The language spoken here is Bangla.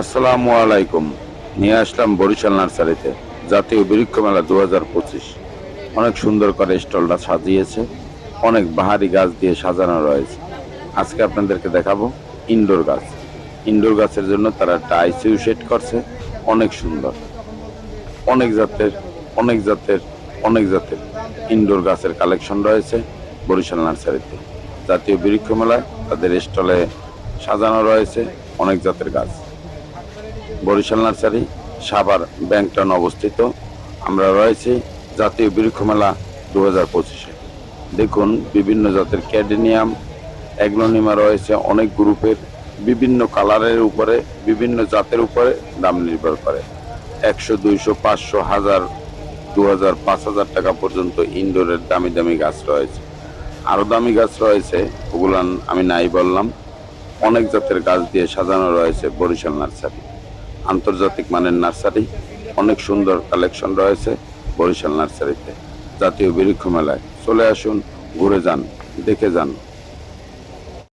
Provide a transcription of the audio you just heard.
আসসালামু আলাইকুম। নিয়ে আসলাম বরিশাল নার্সারিতে, জাতীয় বৃক্ষ মেলা দু হাজার পঁচিশ। অনেক সুন্দর করে স্টলটা সাজিয়েছে, অনেক বাহারি গাছ দিয়ে সাজানো রয়েছে। আজকে আপনাদেরকে দেখাবো ইনডোর গাছ। ইনডোর গাছের জন্য তারা একটা আইসিউ সেট করছে, অনেক সুন্দর। অনেক জাতের অনেক জাতের অনেক জাতের ইনডোর গাছের কালেকশন রয়েছে বরিশাল নার্সারিতে। জাতীয় বৃক্ষ মেলায় তাদের স্টলে সাজানো রয়েছে অনেক জাতের গাছ। বরিশাল নার্সারি, সাভার ব্যাংকটন অবস্থিত। আমরা রয়েছি জাতীয় বৃক্ষ মেলা দু হাজার পঁচিশে। দেখুন, বিভিন্ন জাতের ক্যাডেনিয়াম অ্যাগ্লোনিমা রয়েছে, অনেক গ্রুপের, বিভিন্ন কালারের উপরে, বিভিন্ন জাতের উপরে দাম নির্ভর করে। একশো, দুইশো, পাঁচশো, হাজার দু হাজার পাঁচ হাজার টাকা পর্যন্ত ইনডোরের দামি দামি গাছ রয়েছে। আরও দামি গাছ রয়েছে, ওগুলান আমি নাই বললাম। অনেক জাতের গাছ দিয়ে সাজানো রয়েছে বরিশাল নার্সারি। আন্তর্জাতিক মানের নার্সারি, অনেক সুন্দর কালেকশন রয়েছে বরিশাল নার্সারিতে। জাতীয় বৃক্ষ মেলায় চলে আসুন, ঘুরে যান, দেখে যান।